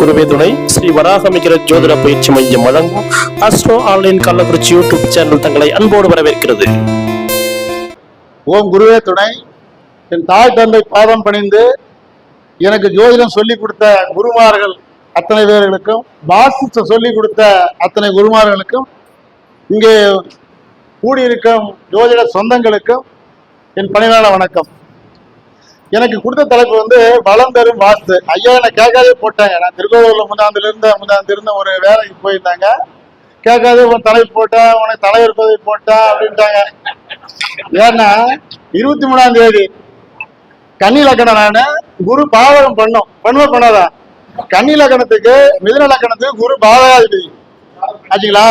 குருவே துணை. ஸ்ரீ வராகமிகர ஜோதிட பயிற்சி மையம் வழங்கும் astro online Kallakurichi YouTube channel தங்களை அன்போடு வரவேற்கிறது. ஓம் குருவே துணை. என் தாய் தந்தை பாதம் பணிந்து எனக்கு ஜோதிடம் சொல்லி கொடுத்த குருமார்கள் அத்தனை பேர்களுக்கும் வாசித்த சொல்லி கொடுத்த அத்தனை குருமார்களுக்கும் இங்கே கூடியிருக்கும் ஜோதிட சொந்தங்களுக்கும் என் பணிவான வணக்கம். எனக்கு கொடுத்த தலைப்பு வந்து வளம் தரும் வாஸ்து. ஐயா என்னை கேட்காதே போட்டாங்க. நான் திருக்கோவிலூர்ல முந்தாந்துல இருந்த முந்தாந்து இருந்த ஒரு வேலைக்கு போயிருந்தாங்க. கேட்காதே உன் தலைப்பு போட்டேன் உனக்கு தலை இருப்பதை போட்டேன் அப்படின்ட்டாங்க. ஏன்னா இருபத்தி மூணாம் தேதி கன்னி லக்கணம் நானு குரு பாவகம் பண்ணும். பண்ணுவ பண்ணாதான் கன்னி லக்கணத்துக்கு மிதன லக்கணத்துக்கு குரு பாவகாதிபதி. ஆச்சுங்களா?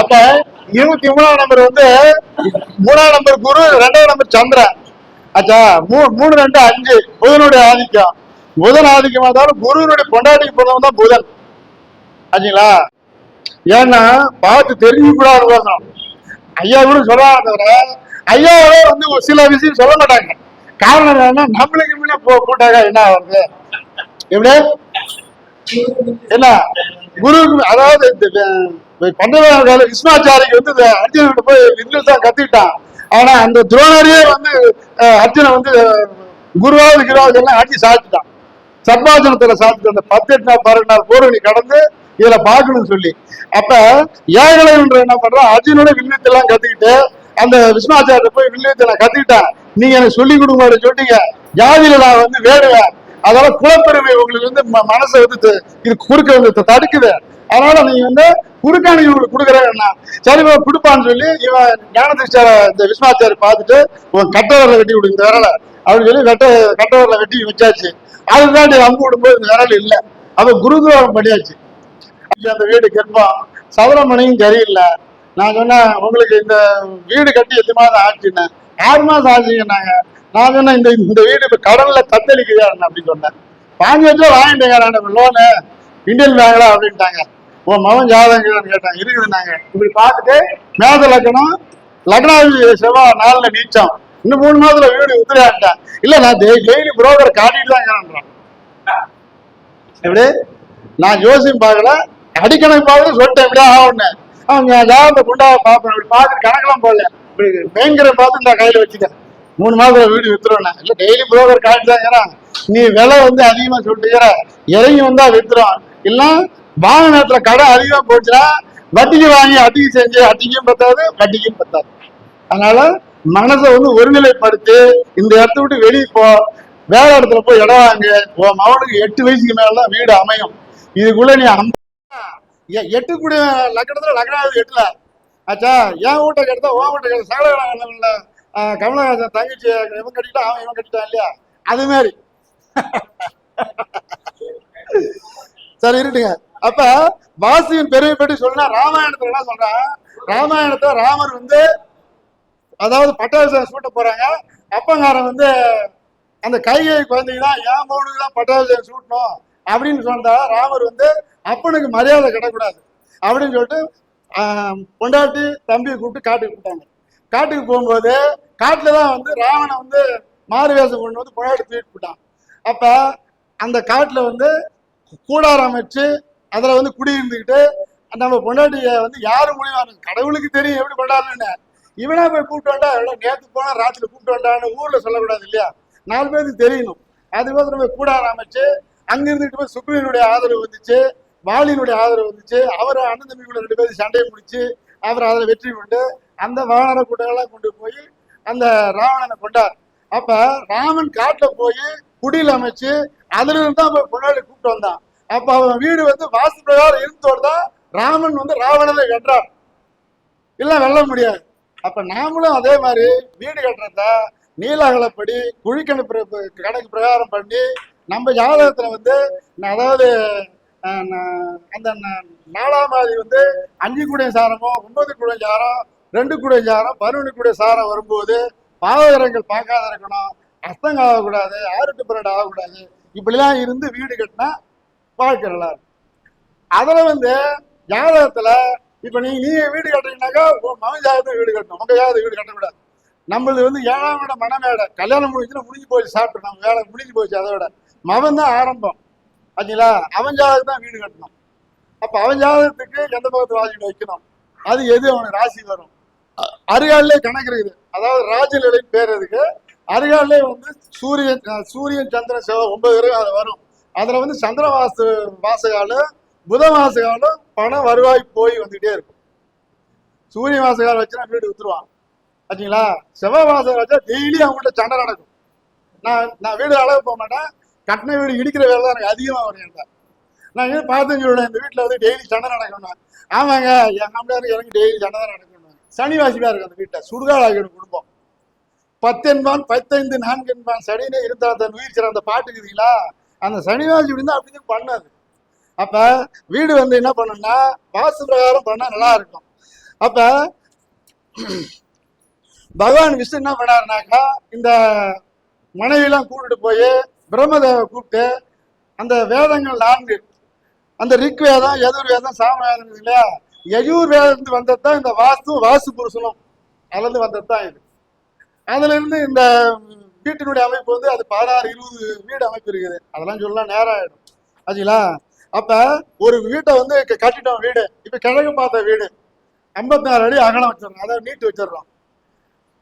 அப்ப இருபத்தி மூணாம் நம்பர் வந்து மூணாம் நம்பர் குரு ரெண்டாம் நம்பர் சந்திரன். ஆச்சா மூணு மூணு ரெண்டு அஞ்சு. புதனுடைய ஆதிக்கம். புதன் ஆதிக்கமா இருந்தாலும் குருவனுடைய பொண்டாட்டிக்கு பிறந்தவன் தான் புதன். ஆச்சுங்களா ஏன்னா பார்த்து தெரிஞ்சு கூடாது ஐயா கூட சொல்றாங்க தவிர ஐயாவோட வந்து ஒரு சில விஷயம் சொல்ல மாட்டாங்க. காரணம் என்னன்னா நம்மளுக்கு முன்னே போ போட்டாங்க என்ன வருது எப்படி? என்ன? குருவுக்கு அதாவது இந்த பண்டவ விஸ்வாச்சாரிக்கு வந்து இந்த அர்ஜுனன் போய் இங்கிலீஷ் தான் கத்துக்கிட்டான் ஆனா அந்த துரோணரையே வந்து அஹ், அர்ஜுனை வந்து குருவாவது கிருவாவது எல்லாம் அடிச்சு சாப்பிட்டுட்டான் சர்வாசனத்துல சாப்பிட்டு அந்த பத்தெட்டு நாள் பதினெட்டு நாள் போர் கடந்து இதுல பாக்கணும்னு சொல்லி. அப்ப ஏகலைன்ற என்ன பண்றான்? அர்ஜுனோட வில்லியத்தை எல்லாம் கத்துக்கிட்டு அந்த விஸ்வாச்சாரிய போய் வில்லியத்தை நான் கத்துக்கிட்டேன். நீங்க எனக்கு சொல்லி கொடுங்க சொல்லிட்டீங்க. ஜாதியில நான் வந்து வேடுவேன் அதனால குலப்பெருமை உங்களுக்கு வந்து ம- மனசை வந்து இது குறுக்க வந்து தடுக்குது. அதனால நீங்க வந்து குறுக்கான இவங்களுக்கு கொடுக்குறேன்னா. சரி இவன் கொடுப்பான்னு சொல்லி இவன் ஞானதிஷ்டார இந்த விஸ்வாச்சாரி பார்த்துட்டு உன் கட்டவரில் வெட்டி விடு இந்த விரலை. அப்படின்னு சொல்லி வெட்ட கட்டவரில் வெட்டி வச்சாச்சு. அதுதான் அம்பு விடும்போது இந்த விரல் இல்லை. அவன் குருதுவாரம் பண்ணியாச்சு. அந்த வீடு கெட்போம். சதுரமணியும் சரியில்லை. நான் சொன்னேன் உங்களுக்கு இந்த வீடு கட்டி எட்டு மாதம் ஆச்சுன்னேன் ஆறு மாசம் ஆச்சுங்கன்னாங்க நான் சொன்னேன் இந்த இந்த வீடு இப்போ கடலில் தத்தளிக்குதா அப்படின்னு சொன்னேன். வாங்கி லட்சம் வாங்கிட்டேங்க நான் லோனு இந்தியன் பேங்கில் அப்படின்ட்டாங்க. உன் மகன் ஜாதகம் கேட்டாங்க. இருக்குதுன்னாங்க இப்படி பார்த்துட்டு மேத லக்கணம் லக்னாதி செவ்வாய் நாலுல நீச்சம். இன்னும் மூணு மாதத்துல வீடு உதிரான்ட்டேன் இல்ல நான் டெய்லி புரோக்கர் காட்டிட்டு தான் இருக்கிறேன் எப்படி? நான் ஜோசியம் பார்க்கல. அடிக்கணக்கு பார்த்து சொல்லிட்டேன் இப்படியே ஆகும்னு அவங்க ஜாதகத்தை குண்டாவை பார்ப்பேன். இப்படி பார்த்துட்டு கணக்கெல்லாம் போடல. இப்படி பயங்கர பார்த்து நான் கையில வச்சுட்டேன். மூணு மாதத்துல வீடு வித்துருவேன் இல்ல டெய்லி புரோக்கர் காட்டி தான் இருக்கிறான். நீ விலை வந்து அதிகமா சொல்லிட்டு இறங்கி வந்தா வித்துரும். இல்ல வாகனத்துல கடை அதிகமா போச்சுன்னா வட்டிக்கு வாங்கி அட்டிக்கு செஞ்சு அட்டிக்கும் பத்தாது வட்டிக்கும் பத்தாது. அதனால மனசை வந்து ஒருநிலைப்படுத்தி இந்த இடத்த விட்டு வெளியே போ வேற இடத்துல போய் இடம் வாங்க. உன் மகனுக்கு எட்டு வயசுக்கு மேலதான் வீடு அமையும். இதுக்குள்ள நீ அம்ப- எட்டு கூட லக்கணத்துல லக்னாவது எட்டுல. ஆச்சா என் வீட்டை கெடுத்தா உன் வீட்டை கெடுத்த சகல கமலஹாசன் தங்கச்சி இவன் கட்டிட்டா அவன் இவன் கட்டிட்டான் இல்லையா? அது மாதிரி. சரி இருட்டுங்க. அப்ப வாசியின் பெருமை பற்றி சொன்னா ராமாயணத்துல என்ன சொல்றா? ராமாயணத்துல ராமர் வந்து அதாவது பட்டாபிஷேகம் சூட்ட போறாங்க. அப்பங்காரன் வந்து அந்த கைகை குழந்தைக்கு தான் என் மௌனுக்கு தான் பட்டாபிஷேகம் சூட்டணும் அப்படின்னு சொன்னா ராமர் வந்து அப்பனுக்கு மரியாதை கிடக்கூடாது அப்படின்னு சொல்லிட்டு பொண்டாட்டி தம்பியை கூப்பிட்டு காட்டுக்கு போட்டாங்க காட்டுக்கு போகும்போது காட்டுல தான் வந்து ராவணை வந்து மாறு வேஷம் கொண்டு வந்து பொண்டாட்டி தூக்கிட்டு போட்டான் அப்ப அந்த காட்டுல வந்து கூடாரம் அமைச்சு அதுல வந்து குடியிருந்துக்கிட்டு நம்ம பொண்டாட்டிய வந்து யாரும் மூலியமா கடவுளுக்கு தெரியும் எப்படி கொண்டாடணும்னு. இவனா போய் கூப்பிட்டு வந்தா எவ்வளவு நேற்று போனா ராத்திரி கூப்பிட்டு வந்தான்னு ஊர்ல சொல்லக்கூடாது இல்லையா? நாலு பேருக்கு தெரியணும். அதுக்கோசரம் நம்ம கூடாரம் அமைச்சு அங்க இருந்துட்டு போய் சுக்ரீனுடைய ஆதரவு வந்துச்சு வாலினுடைய ஆதரவு வந்துச்சு அவர் அண்ணன் தம்பிக்குள்ள ரெண்டு பேரும் சண்டையை முடிச்சு அவர் அதில் வெற்றி கொண்டு அந்த வாகன கூட்டங்கள்லாம் கொண்டு போய் அந்த ராவணனை கொண்டார். அப்ப ராமன் காட்டில் போய் குடியில் அமைச்சு அதுலேருந்து தான் போய் கொண்டாடி கூப்பிட்டு வந்தான். அப்ப அவன் வீடு வந்து வாசு பிரகாரம் இருந்தோடு தான் ராமன் வந்து ராவணனை கட்டுறான். இல்ல வெல்ல முடியாது. அப்ப நாமளும் அதே மாதிரி வீடு கட்டுறத நீலகலப்படி குழிக்கணு கணக்கு பிரகாரம் பண்ணி நம்ம ஜாதகத்துல வந்து அதாவது அந்த நாலாம் மாதி வந்து அஞ்சு கூடை சாரமோ ஒன்பது கூடை சாரம் ரெண்டு கூடை சாரம் பதினொன்று கூடை சாரம் வரும்போது பாவகரங்கள் பார்க்காத இருக்கணும். அஸ்தங்க ஆகக்கூடாது ஆறுட்டு பிறடு ஆகக்கூடாது. இப்படிலாம் இருந்து வீடு கட்டினா பார்க்க நல்லா இருக்கும் அதுல வந்து ஜாதகத்துல இப்ப நீங்கள் நீங்கள் வீடு கட்டுறீங்கனாக்கா உங்கள் மகன் ஜாதகத்தை வீடு கட்டணும். உங்கள் ஜாதகத்தை வீடு கட்டக்கூடாது நம்மளது வந்து ஏழாம் விட மனமேடை கல்யாணம் முடிஞ்சுன்னா முடிஞ்சு போச்சு சாப்பிட்டு நம்ம வேலை முடிஞ்சு போச்சு அதை விட. மகன் தான் ஆரம்பம். ஆச்சுங்களா அவன் ஜாதகம் தான் வீடு கட்டணும். அப்போ அவன் ஜாதகத்துக்கு எந்த பக்கத்து வாசிட்டு வைக்கணும்? அது எது? அவனுக்கு ராசி வரும். அருகாலே கணக்கு இருக்குது. அதாவது ராஜநிலை பேர் இருக்கு அருகாலே வந்து சூரியன் சூரியன் சந்திரன் செவ்வாய் ஒன்பது கிரகம் அது வரும். அதுல வந்து சந்திர வாசு வாசகாலும் புத வாசகாலும் பணம் வருவாய் போய் வந்துகிட்டே இருக்கும். சூரிய வாசகால் வச்சுனா வீடு வித்துருவான் ஆச்சுங்களா செவ்வாய் வாசகம் வச்சா டெய்லி அவங்கள்ட்ட சண்டை நடக்கும். நான் நான் வீடு அளவு போக மாட்டேன். கட்டின வீடு இடிக்கிற வேலை தான் எனக்கு அதிகமாக வரும் என்கிட்ட. நான் இங்கே பார்த்து சொல்லுவேன் இந்த வீட்டில் வந்து டெய்லி சண்டை நடக்கணும் ஆமாங்க என் மாமியாருக்கு எனக்கு டெய்லி சண்டை தான் நடக்கணும் சனி வாசியாக இருக்கும் அந்த வீட்டில். சுடுகாடு ஆகிடும் குடும்பம். பத்தென்பான் பத்தைந்து நான்கு என்பான் சனினே இருந்தால் தன் உயிர் சிறந்த பாட்டு இருக்குதுங்களா? அந்த சனி வாசி இருந்தால் அப்படிதான் பண்ணாது அப்ப வீடு வந்து என்ன பண்ணும்னா வாசு பிரகாரம் பண்ணா நல்லா இருக்கும். அப்ப பகவான் விஷ்ணு என்ன பண்ணாருனாக்கா இந்த மனைவிலாம் கூப்பிட்டு போய் பிரம்மதேவை கூப்பிட்டு அந்த வேதங்கள் நான்கு அந்த ரிக் வேதம் எதிர் வேதம் சாம வேதம் இல்லையா? எஜூர் வேதத்துலேருந்து வந்தது தான் இந்த வாஸ்து வாசு புருஷனும் அதுலேருந்து வந்தது தான் இது. அதுலேருந்து இந்த வீட்டினுடைய அமைப்பு வந்து அது பதினாறு இருபது வீடு அமைப்பு இருக்குது. அதெல்லாம் சொல்லலாம் நேரம் ஆயிடும். ஆச்சுங்களா அப்ப ஒரு வீட்டை வந்து க- கட்டிட்டோம் வீடு. இப்ப கிழக்கு பார்த்த வீடு. ஐம்பத்தாறு அடி அகலம் வச்சிடறோம். அதாவது நீட்டு வச்சிடுறோம்.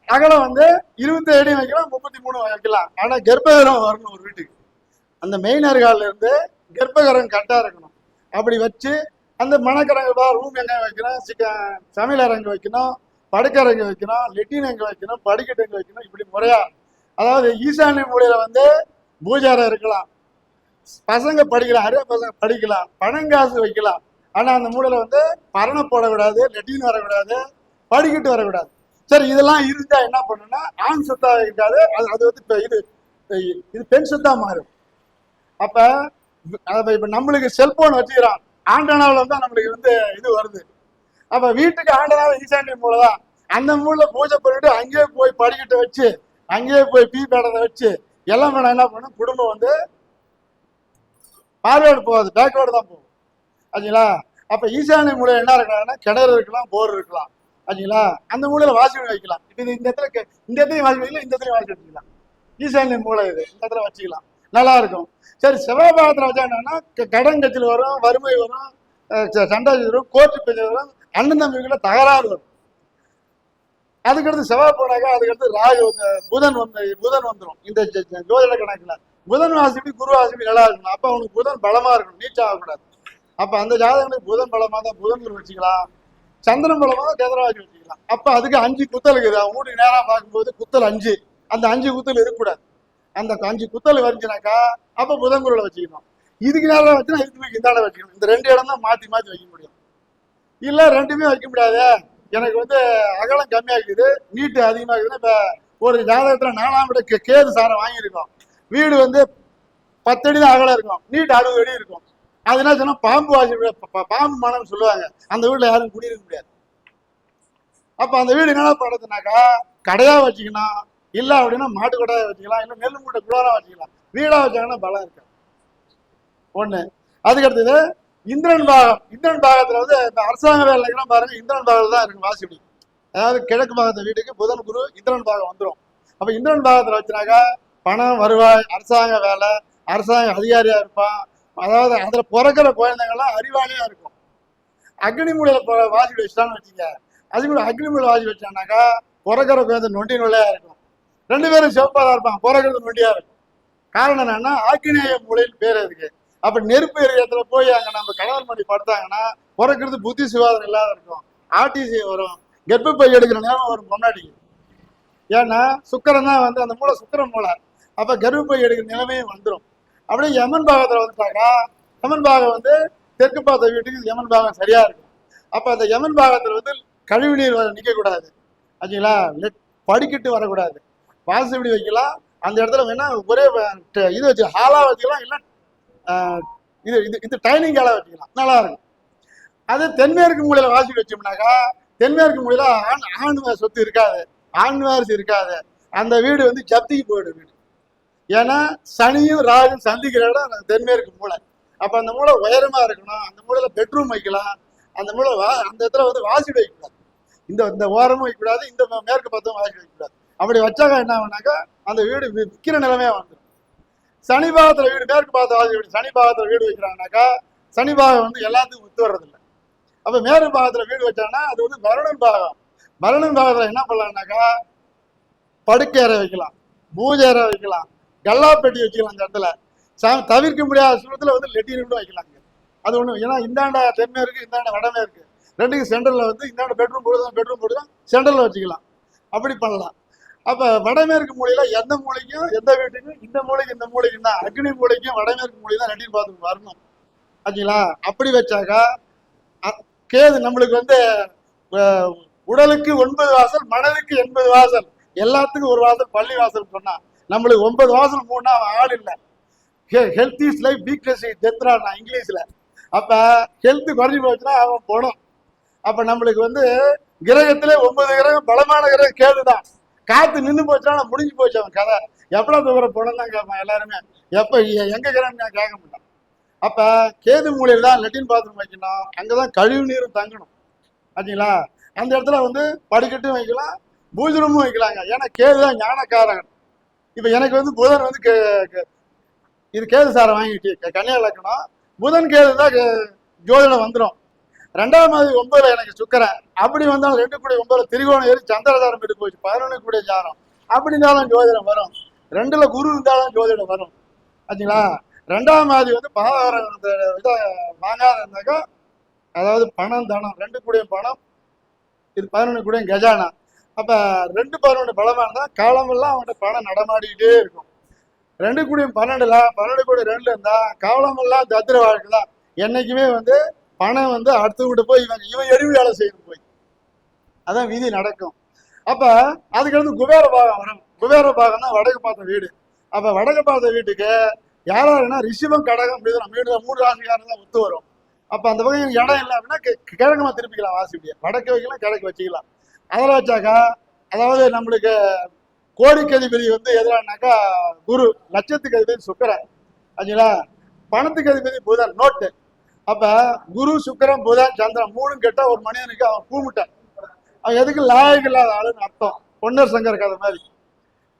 அகலம் வந்து இருபத்தி அடி வைக்கலாம் முப்பத்தி மூணு வைக்கலாம். ஆனா கர்ப்பகரம் வரணும் ஒரு வீட்டுக்கு. அந்த மெயின் இருந்து கர்ப்பகரம் கரெக்டா இருக்கணும். அப்படி வச்சு அந்த மணக்கரங்க பா ரூம் எங்க வைக்கணும்? சிக்க சமையல் அரங்கு வைக்கணும் படுக்கரங்கு வைக்கணும் லெட்டின் எங்க வைக்கணும் படிக்கட்டு எங்க வைக்கணும். இப்படி முறையா அதாவது ஈசானிய மூலையில வந்து பூஜாரம் இருக்கலாம். பசங்க படிக்கலாம் அரிய பசங்க படிக்கலாம் பணங்காசு வைக்கலாம். ஆனா அந்த மூலையில வந்து பரணை போடக்கூடாது லெட்டின் வரக்கூடாது படிக்கிட்டு வரக்கூடாது. சரி இதெல்லாம் இருந்தா என்ன பண்ணுன்னா ஆண் சொத்தா இருக்காது அது அது வந்து இப்ப இது இது பெண் சொத்தா மாறும். அப்ப அப்ப இப்ப நம்மளுக்கு செல்போன் வச்சுக்கிறான். ஆண்டனாவில் தான் நம்மளுக்கு வந்து இது வருது. அப்ப வீட்டுக்கு ஆண்டனால ஈசாண்டி மூலை தான் அந்த மூலை பூஜை பண்ணிட்டு அங்கேயே போய் படிக்கிட்டு வச்சு அங்கேயே போய் பி பேடரை வச்சு எல்லாம் வேணா என்ன பண்ணும்? குடும்பம் வந்து பார்வேர்டு போகாது பேக்வேர்டு தான் போகும். ஆச்சுங்களா அப்போ ஈசானிய மூலை என்ன இருக்கலாம்னா கிணறு இருக்கலாம் போர் இருக்கலாம். ஆச்சுங்களா அந்த மூலையில் வாசி வைக்கலாம். இப்போ இது இந்த இடத்துல இந்த இடத்துலையும் வாசி வைக்கலாம் இந்த இடத்துலையும் வாசி வச்சுக்கலாம் ஈசானிய மூலை இது. இந்த இடத்துல வச்சுக்கலாம். நல்லா இருக்கும். சரி செவ்வாபாகத்தில் வச்சா என்னன்னா க- கடன் கட்சியில் வரும் வறுமை வரும் சண்டை வரும் கோர்ட்டு பேச்சு வரும் அண்ணன் தம்பிக்குள்ள தகராறு வரும். அதுக்கடுத்து செவ்வாய் போனாக்கா அதுக்கடுத்து ராகு வந்து- புதன் வந்து புதன் வந்துடும் இந்த ஜோதிட கணக்குல புதன் வாசிப்படி குரு வாசிப்படி நல்லா இருக்கணும். அப்ப அவனுக்கு புதன் பலமா இருக்கணும். நீச்சம் ஆகக்கூடாது. அப்ப அந்த ஜாதகனுக்கு புதன் பலமா தான் புதன் குரு வச்சுக்கலாம். சந்திரன் பலமா தான் சந்திரவாசி வச்சுக்கலாம். அப்ப அதுக்கு அஞ்சு குத்தல் இருக்குது. அவன் வீட்டுக்கு நேரா பார்க்கும்போது குத்தல் அஞ்சு. அந்த அஞ்சு குத்தல் இருக்கக்கூடாது. அந்த அஞ்சு குத்தல் வரைஞ்சினாக்கா அப்ப புதன் குருல வச்சுக்கணும். இதுக்கு நேரம் வச்சுனா இதுக்கு இந்த இடம் வச்சுக்கணும். இந்த ரெண்டு இடம் தான் மாத்தி மாத்தி வைக்க முடியும். இல்ல ரெண்டுமே வைக்க முடியாது. எனக்கு வந்து அகலம் கம்மியா இருக்குது நீட்டு அதிகமா இருக்குதுன்னா ஒரு ஜாதகத்தில் நாலாம் விட கே- கேது சாரம் வாங்கியிருக்கோம். வீடு வந்து பத்தடி தான் அகலம் இருக்கும். நீட்டு அறுபது அடி இருக்கும். அது என்ன சொன்னா பாம்பு வாசி ப- பாம்பு மனம் சொல்லுவாங்க. அந்த வீட்டுல யாரும் குடியிருக்க முடியாது. அப்போ அந்த வீடு என்ன பண்ணுறதுனாக்கா கடையாக வச்சுக்கணும் இல்லை அப்படின்னா மாட்டு கடையா வச்சுக்கலாம். இல்லை நெல் மூட்டை குளோரா வச்சுக்கலாம். வீடா வச்சாங்கன்னா பலம் இருக்காது. ஒண்ணு. அதுக்கு அடுத்தது இந்திரன் பாகம் இந்திரன் பாகத்துல வந்து இந்த அரசாங்க வேலைக்கெல்லாம் பாருங்க இந்திரன் பாகத்துல தான் இருக்கு வாசிப்படி அதாவது கிழக்கு பாகத்து வீட்டுக்கு புதன் குரு இந்திரன் பாகம் வந்துடும் அப்ப இந்திரன் பாகத்துல வச்சுனாக்கா பணம் வருவாய் அரசாங்க வேலை அரசாங்க அதிகாரியா இருப்பான். அதாவது அதுல பிறக்கிற குழந்தைங்கள்லாம் அறிவாளியா இருக்கும். அக்னி மூலையில பொ- வாசி வச்சுட்டான்னு வச்சுங்க. அது கூட அக்னி மூலை வாசி வச்சானாக்கா பிறக்கிற குழந்தை நொண்டி நொல்லையா இருக்கும். ரெண்டு பேரும் சிவப்பாதான் இருப்பான் பிறக்கிறது நொண்டியா இருக்கும். காரணம் என்னன்னா ஆக்கினேய மூலையில் பேர் அதுக்கு அப்ப நெருப்பு ஏரியத்துல போய் அங்க நம்ம கணவன் மணி படுத்தாங்கன்னா பிறக்கிறது புத்தி சுவாதம் இல்லாத இருக்கும். ஆர்டிசி வரும். கர்ப்பப்பை எடுக்கிற நேரம் வரும் பொன்னாடிக்கு ஏன்னா சுக்கரன் தான் வந்து அந்த மூளை சுக்கரம் மூளை. அப்ப கர்ப்பப்பை எடுக்கிற நிலைமையும் வந்துடும் அப்படியே யமன் பாகத்துல வந்துட்டாங்கன்னா யமன் பாகம் வந்து தெற்கு பார்த்த வீட்டுக்கு யமன் பாகம் சரியா இருக்கும். அப்ப அந்த யமன் பாகத்துல வந்து கழிவு நீர் வர நிக்க கூடாது ஆச்சுங்களா படிக்கிட்டு வரக்கூடாது. வாசப்படி வைக்கலாம். அந்த இடத்துல வேணா ஒரே இது வச்சு ஹாலா வச்சுக்கலாம் இல்லை இது இது இது டைனிங் ஹாலா வச்சுக்கலாம் நல்லா இருக்கும். அது தென்மேற்கு மூலையில வாசி வச்சோம்னாக்கா தென்மேற்கு மூலையில ஆண் ஆண் சொத்து இருக்காது. ஆண் வாரிசு இருக்காது. அந்த வீடு வந்து ஜப்திக்கு போயிடும் வீடு. ஏன்னா சனியும் ராகும் சந்திக்கிற இடம் தென்மேற்கு மூலை. அப்ப அந்த மூளை உயரமா இருக்கணும். அந்த மூலையில பெட்ரூம் வைக்கலாம். அந்த மூளை வா அந்த இடத்துல வந்து வாசி வைக்கக்கூடாது. இந்த இந்த ஓரமும் வைக்கக்கூடாது. இந்த மேற்கு பக்கம் வாசி வைக்கக்கூடாது. அப்படி வச்சாக்கா என்ன ஆகுனாக்கா அந்த வீடு விற்கிற விக்கிற நிலைமையா வந்துடும். சனி பாகத்துல வீடு மேற்கு பாகத்தில் வீடு சனி பாகத்தில் வீடு வைக்கிறாங்கனாக்கா சனி பாகம் வந்து எல்லாத்துக்கும் ஒத்து வர்றதில்ல. அப்ப மேற்கு பாகத்துல வீடு வச்சாங்கன்னா அது வந்து வருணன் பாகம். வருணன் பாகத்துல என்ன பண்ணலாம்னாக்கா படுக்கை வைக்கலாம் பூஜை அறை வைக்கலாம் கல்லாப்பெட்டி வச்சுக்கலாம் அந்த இடத்துல. சா- தவிர்க்க முடியாத சூழத்தில் வந்து லெட்டின் கூட வைக்கலாங்க அது ஒண்ணு ஏன்னா இந்தாண்ட தென்மேற்கு இந்தாண்ட வடமேற்கு ரெண்டுக்கும் சென்டரில் வந்து இந்தாண்ட பெட்ரூம் போடுதான் பெட்ரூம் போடுதான் சென்டர்ல வச்சுக்கலாம். அப்படி பண்ணலாம். அப்ப வடமேற்கு மூலையில எந்த மூலைக்கும் எந்த வீட்டுக்கும் இந்த மூலைக்கு இந்த மூலைக்கும் தான். அக்னி மூலைக்கும் வடமேற்கு மூலை தான் லெட்டின் வரணும். ஆச்சுங்களா அப்படி வச்சாக்கா அ- கேது நம்மளுக்கு வந்து உடலுக்கு ஒன்பது வாசல் மனதுக்கு எண்பது வாசல். எல்லாத்துக்கும் ஒரு வாசல் பள்ளி வாசல் சொன்னா. நம்மளுக்கு ஒன்பது வாசல் மூணா அவன் ஆள் இல்லை. Health is life weakness is இங்கிலீஷில் இங்கிலீஷ்ல. அப்ப ஹெல்த் குறைஞ்சி போச்சுன்னா அவன் போனோம் அப்ப நம்மளுக்கு வந்து கிரகத்திலே ஒன்பது கிரகம் பலமான கிரகம் கேதுதான். காத்து நின்று போச்சுனால முடிஞ்சு போச்சு அவன் கதை? எவ்வளோ தூரம் போனோம் தான் கேட்பான் எல்லாருமே. எப்போ எ- எங்க நான் கேட்க மாட்டான். அப்போ கேது மூலையில் தான் லெட்டின் பாத்ரூம் வைக்கணும். அங்கதான் கழிவு நீரும் தங்கணும். ஆச்சுங்களா அந்த இடத்துல வந்து படிக்கட்டும் வைக்கலாம் பூஜை ரூமும் வைக்கலாங்க. ஏன்னா கேது தான் ஞானக்காரன் இப்போ எனக்கு வந்து புதன் வந்து கே- இது கேது சாரை வாங்கிட்டு கன்னியா லக்கணம் புதன் கேது தான் ஜோதிடம் வந்துடும் ரெண்டாவது மாதிரி ஒன்பதுல எனக்கு சுக்கரன். அப்படி வந்தாலும் ரெண்டு கூடிய ஒன்பதுல திரிகோணம் ஏறி சந்திரதாரம் எடுத்து போச்சு பதினொன்று கூடிய ஜாரம் அப்படி இருந்தாலும் ஜோதிடம் வரும். ரெண்டுல குரு இருந்தாலும் ஜோதிடம் வரும். ஆச்சுங்களா ரெண்டாம் மாதிரி வந்து பாதாரம் இதை வாங்காத இருந்தாக்கா அதாவது பணம் தனம் ரெண்டு கூடிய பணம் இது பதினொன்று கூடிய கஜானா. அப்போ ரெண்டு பதினொன்று பலமா இருந்தால் காலமெல்லாம் அவன்கிட்ட பணம் நடமாடிக்கிட்டே இருக்கும். ரெண்டு கூடியும் பன்னெண்டுல பன்னெண்டு கூட ரெண்டு இருந்தால் காலமெல்லாம் தத்திர வாழ்க்கை தான் என்றைக்குமே வந்து பணம் வந்து அடுத்தவங்கிட்ட போய் இவன் இவன் எரிவு வேலை செய்யணும் போய். அதான் விதி நடக்கும். அப்ப அதுக்கடுத்து குபேர பாகம் வரும். குபேர பாகம் தான் வடக்கு பார்த்த வீடு. அப்ப வடக்கு பார்த்த வீட்டுக்கு யாராருன்னா ரிஷிபம் கடகம் மிதுனம் வீடு மூணு ராசிக்காரன் தான் ஒத்து வரும். அப்ப அந்த வகையில் இடம் இல்லை அப்படின்னா கி- கிழக்குமா திருப்பிக்கலாம் வாசிப்பிய வடக்கு வைக்கலாம் கிழக்கு வச்சுக்கலாம். அதில் வச்சாக்கா அதாவது நம்மளுக்கு கோடிக்கு அதிபதி வந்து எதிரானாக்கா குரு லட்சத்துக்கு அதிபதி சுக்கரன். ஆச்சுங்களா? பணத்துக்கு அதிபதி புதன் நோட்டு. அப்ப குரு சுக்கரன் புதன் சந்திரன் மூணும் கெட்ட ஒரு மனிதனுக்கு அவன் பூமிட்டான். அவன் எதுக்கு லாயக்கு இல்லாத ஆளுன்னு அர்த்தம். பொன்னர் சங்கர் கதை மாதிரி.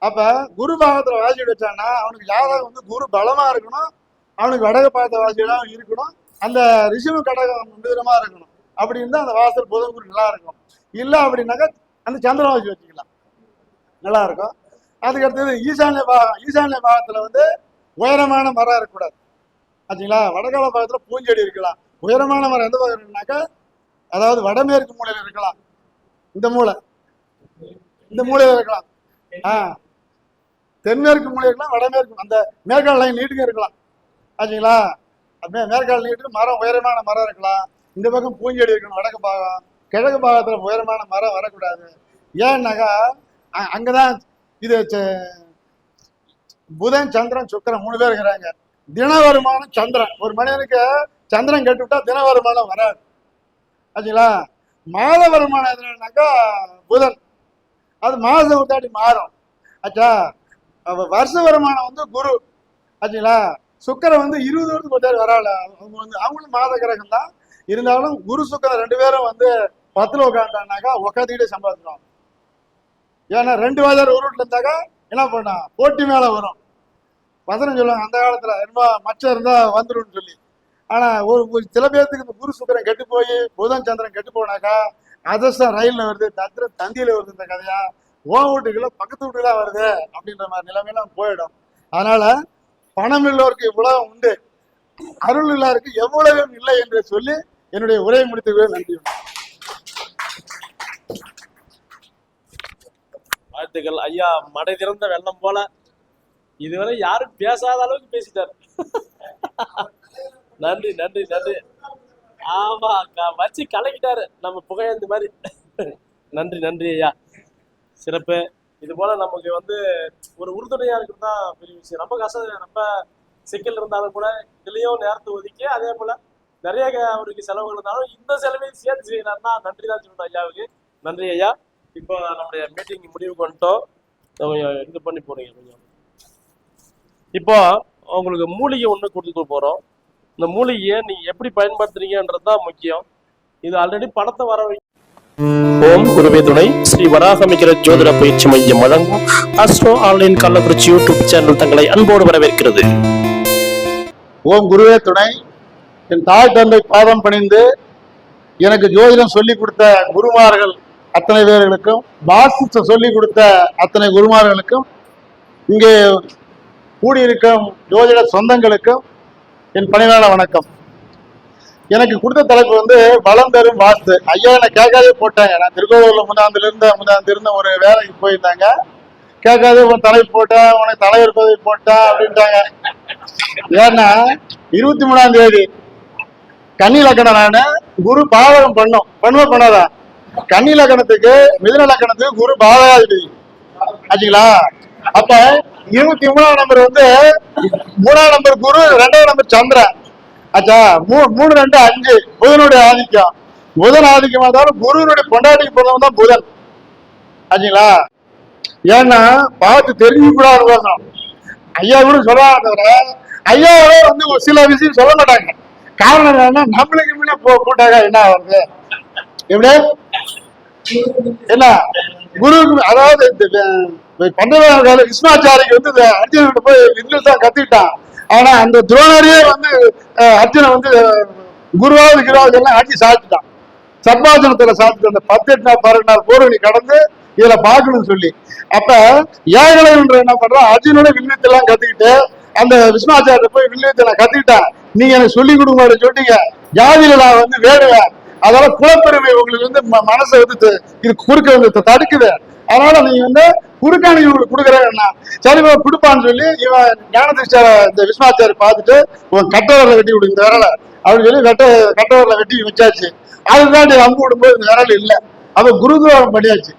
அப்ப குரு பாகத்துல வாசிட்டு வச்சான்னா அவனுக்கு ஜாதகம் வந்து குரு பலமா இருக்கணும் அவனுக்கு வடக பார்த்த வாசியெல்லாம் இருக்கணும் அந்த ரிஷிவ கடகம் மிதமா இருக்கணும். அப்படி இருந்தா அந்த வாசல் புதன் குரு நல்லா இருக்கும். இல்ல அப்படின்னாக்கா அந்த சந்திரன் வாசி வச்சுக்கலாம். நல்லா இருக்கும். அதுக்கு அடுத்தது ஈசான்ய பாகம். ஈசான்ய பாகத்துல வந்து உயரமான மரம் இருக்கக்கூடாது. ஆச்சுங்களா வடகால பாகத்தில் பூஞ்செடி இருக்கலாம். உயரமான மரம் எந்த பக்கம் இருக்குனாக்கா அதாவது வடமேற்கு மூலையில் இருக்கலாம். இந்த மூலை இந்த மூலையில் இருக்கலாம். ஆ. தென்மேற்கு மூலை இருக்கலாம் வடமேற்கு அந்த மேற்கால் லைன் நீட்டுக்கு இருக்கலாம். ஆச்சுங்களா மே மேற்கால் நீட்டு மரம் உயரமான மரம் இருக்கலாம். இந்த பக்கம் பூஞ்செடி இருக்கணும் வடக்கு பாகம். கிழக்கு பாகத்தில் உயரமான மரம் வரக்கூடாது. ஏன்னாக்கா அ- அங்கதான் இது புதன் சந்திரன் சுக்கரன் மூணு பேர் இருக்கிறாங்க. தின வருமானம் சந்திரன். ஒரு மனிதனுக்கு சந்திரன் கட்டுவிட்டா தின வருமானம் வராது. ஆச்சுங்களா மாத வருமானம் எதுனாக்கா புதன். அது மாதம் விட்டாட்டி மாறும். ஆச்சா? வருஷ வருமானம் வந்து குரு. ஆச்சுங்களா சுக்கரன் வந்து இருபது வருஷத்துக்கு ஒருத்தர் வரால அவங்க வந்து அவங்களும் மாத கிரகம் தான் இருந்தாலும் குரு சுக்கரன் ரெண்டு பேரும் வந்து பத்துல உட்காந்துட்டாங்கனாக்கா உட்காந்துக்கிட்டே சம்பாதிக்கிறோம். ஏன்னா ரெண்டு வாஜர் ஒரு வீட்டில் இருந்தாக்கா என்ன பண்ணா போட்டி மேல வரும். வசனம் சொல்லுவாங்க அந்த காலத்துல என்னமோ மச்சம் இருந்தா வந்துடும் சொல்லி. ஆனா ஒரு சில பேர்த்துக்கு இந்த குரு சுக்கரன் கெட்டு போய் புதன் சந்திரன் கெட்டு போனாக்கா அதிர்ஷ்டம் ரயில்ல வருது தத்திரம் தந்தியில வருது இந்த கதையா? ஓ வீட்டுக்குள்ள பக்கத்து வீட்டுக்குலாம் வருது அப்படின்ற மாதிரி நிலைமையெல்லாம் போயிடும். அதனால பணம் உள்ளவருக்கு இவ்வளவு உண்டு. அருள் இல்லாருக்கு எவ்வளவு இல்லை என்று சொல்லி என்னுடைய உரையை முடித்துக்கிறேன் நன்றி. வாழ்த்துக்கள். ஐயா மடை திறந்த வெள்ளம் போல இதுவரை யாரும் பேசாத அளவுக்கு பேசிட்டாரு. நன்றி நன்றி நன்றி. ஆமா வச்சு கலக்கிட்டாரு. நம்ம புகையந்த மாதிரி. நன்றி நன்றி ஐயா. சிறப்பு. இது போல நமக்கு வந்து ஒரு உறுதுணையா இருக்கிறது தான் பெரிய விஷயம். ரொம்ப கஷ்டம் ரொம்ப சிக்கல் இருந்தாலும் கூட இதுலயும் நேரத்தை ஒதுக்கி அதே போல நிறைய அவருக்கு செலவுகள் இருந்தாலும் இந்த செலவையும் சேர்த்து செய்யறாருன்னா நன்றி தான் சொல்லணும் ஐயாவுக்கு. நன்றி ஐயா. இப்போ நம்முடைய மீட்டிங் முடிவுக்கு வந்துட்டோம். கொஞ்சம் இது பண்ணி போறீங்க கொஞ்சம். இப்போ உங்களுக்கு மூலிகை ஒன்று கொடுத்துட்டு போறோம். இந்த மூலிகையை நீங்க எப்படி பயன்படுத்துறீங்கன்றது தான் முக்கியம். இது ஆல்ரெடி பணத்தை வர ஓம் குருவே துணை. ஸ்ரீ வராகமிகிற ஜோதிட பயிற்சி மையம் வழங்கும் astro online Kallakurichi YouTube channel தங்களை அன்போடு வரவேற்கிறது. ஓம் குருவே துணை. என் தாய் தந்தை பாதம் பணிந்து எனக்கு ஜோதிடம் சொல்லி கொடுத்த குருமார்கள் அத்தனை பேர்களுக்கும் வாசிச்ச சொல்லி கொடுத்த அத்தனை குருமார்களுக்கும் இங்கே கூடியிருக்கும் ஜோதிட சொந்தங்களுக்கும் என் பணிவான வணக்கம். எனக்கு கொடுத்த தலைப்பு வந்து வளம் தரும் வாஸ்து ஐயா என்னை கேட்காதே போட்டாங்க. நான் திருக்கோவிலூர்ல முன்னாந்துல இருந்த முன்னாந்து இருந்த ஒரு வேலைக்கு போயிருந்தாங்க. கேட்காதே உன் தலைப்பு போட்டேன் உனக்கு தலை இருப்பதை போட்டேன் அப்படின்ட்டாங்க. ஏன்னா இருபத்தி மூணாம் தேதி கன்னி லக்கணம் நானு குரு பாவகம் பண்ணும். பண்ணுவ பண்ணாதான் கன்னி லக்கணத்துக்கு மிதுன லக்கணத்துக்கு குரு பாவகாதிபதி ஆச்சுங்களா? அப்ப இருபத்தி மூணாம் நம்பர் வந்து மூணாம் நம்பர் குரு ரெண்டாம் நம்பர் சந்திரன். ஆச்சா மூணு மூணு ரெண்டு அஞ்சு. புதனுடைய ஆதிக்கம். புதன் ஆதிக்கமா இருந்தாலும் குருனுடைய பொண்டாட்டிக்கு பிறந்தவன் தான் புதன். ஆச்சுங்களா ஏன்னா பார்த்து தெரிஞ்சுக்கூடாது கோசம் ஐயா கூட சொல்றாங்க தவிர ஐயாவோட வந்து ஒரு சில விஷயம் சொல்ல மாட்டாங்க. காரணம் என்னன்னா நம்மளுக்கு முன்னே போ போட்டாங்க என்ன ஆகுது எப்படி? என்ன? குருவுக்கு அதாவது இந்த கிருஷ்ணாச்சாரிக்கு வந்து அர்ஜுனன் போய் இங்கிலீஷ் தான் கத்திட்டான். ஆனா அந்த துரோணரையே வந்து அர்ஜுனன் வந்து குருவாவது கிருவாவது எல்லாம் அடிச்சு சாப்பிட்டுட்டான் சர்பாசனத்துல சாப்பிட்டு அந்த பத்தெட்டு நாள் பதினெட்டு நாள் போர்வழி கடந்து இதுல பார்க்கணும்னு சொல்லி. அப்ப ஏகலைன்ற என்ன பண்றான்? அர்ஜுனோட வில்லியத்தை எல்லாம் கத்துக்கிட்டு அந்த விஸ்வாச்சாரிய போய் வில்லியத்தை நான் கத்துக்கிட்டேன். நீங்க எனக்கு சொல்லி கொடுங்க சொல்லிட்டீங்க. ஜாதியில நான் வந்து வேடுவேன் அதனால குலப்பெருமை உங்களுக்கு வந்து ம- மனசை வந்து இது குறுக்க வந்து தடுக்குது. அதனால நீ வந்து குறுக்காணி இவங்களுக்கு கொடுக்குறேன்னா சரி இவன் கொடுப்பான்னு சொல்லி இவன் ஞானதிஷ்டார இந்த விஸ்வாச்சாரி பார்த்துட்டு உன் கட்டவரில் வெட்டி விடுங்க இந்த விரலை. அப்படின்னு சொல்லி வெட்ட கட்டவரில் வெட்டி வச்சாச்சு. அதுதான் அம்பு விடும்போது இந்த விரல் இல்லை. அவன் குருதுவாரம் பண்ணியாச்சு.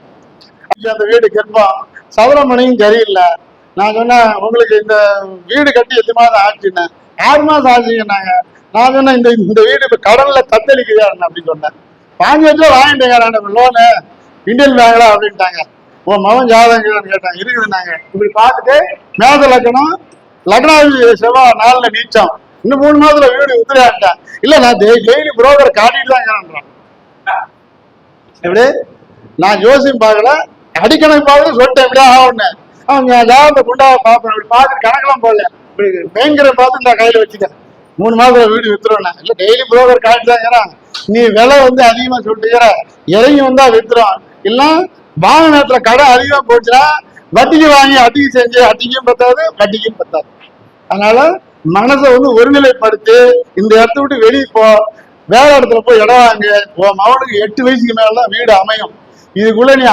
அந்த வீடு கெட்போம் சதுரமணியும் சரியில்லை. நான் சொன்னேன் உங்களுக்கு இந்த வீடு கட்டி எட்டு மாதம் ஆச்சுன்னேன் ஆறு மாதம் ஆச்சுங்கன்னாங்க நான் சொன்னேன் இந்த இந்த வீடு இப்போ கடலில் தத்தளிக்குதா அப்படின்னு சொன்னேன். வாங்கி லட்சம் வாங்கிட்டேங்க நான். லோனு. இந்தியன் பேங்க்ல அப்படின்ட்டாங்க. உன் மகன் ஜாதகம் கேட்டாங்க இருக்குதுன்னாங்க இப்படி பார்த்துட்டு மேத லக்கணம் லக்னாதி செவ்வாய் நாலுல நீச்சம். இன்னும் மூணு மாதத்துல வீடு உத்திரான்ட்டேன் இல்ல நான் டெய்லி புரோக்கர் காட்டிட்டு தான் இருக்கிறேன் எப்படி? நான் ஜோசியம் பார்க்கல. அடிக்கணக்கு பார்க்கல சொல்லிட்டேன் எப்படியா ஆகும்னு அவங்க ஜாதகத்தை குண்டாவை பார்ப்பேன். இப்படி பார்த்துட்டு கணக்கெல்லாம் போடல. இப்படி பேங்கரை பார்த்து நான் கையில வச்சுட்டேன். மூணு மாதத்துல வீடு வித்துருவேன் இல்ல டெய்லி புரோக்கர் காட்டி தான் இருக்கிறான். நீ விலை வந்து அதிகமா சொல்லிட்டு இறங்கி வந்தா வித்துரும். இல்ல வாகனத்துல நேரத்துல கடை அதிகமா போச்சுன்னா வட்டிக்கு வாங்கி அட்டிக்கு செஞ்சு அட்டிக்கும் பத்தாது வட்டிக்கும் பத்தாது. அதனால மனசை வந்து ஒருநிலைப்படுத்தி இந்த இடத்த விட்டு வெளியே போ வேற இடத்துல போய் இடம் வாங்க. உன் மகனுக்கு எட்டு வயசுக்கு மேல வீடு அமையும். இதுக்குள்ள நீ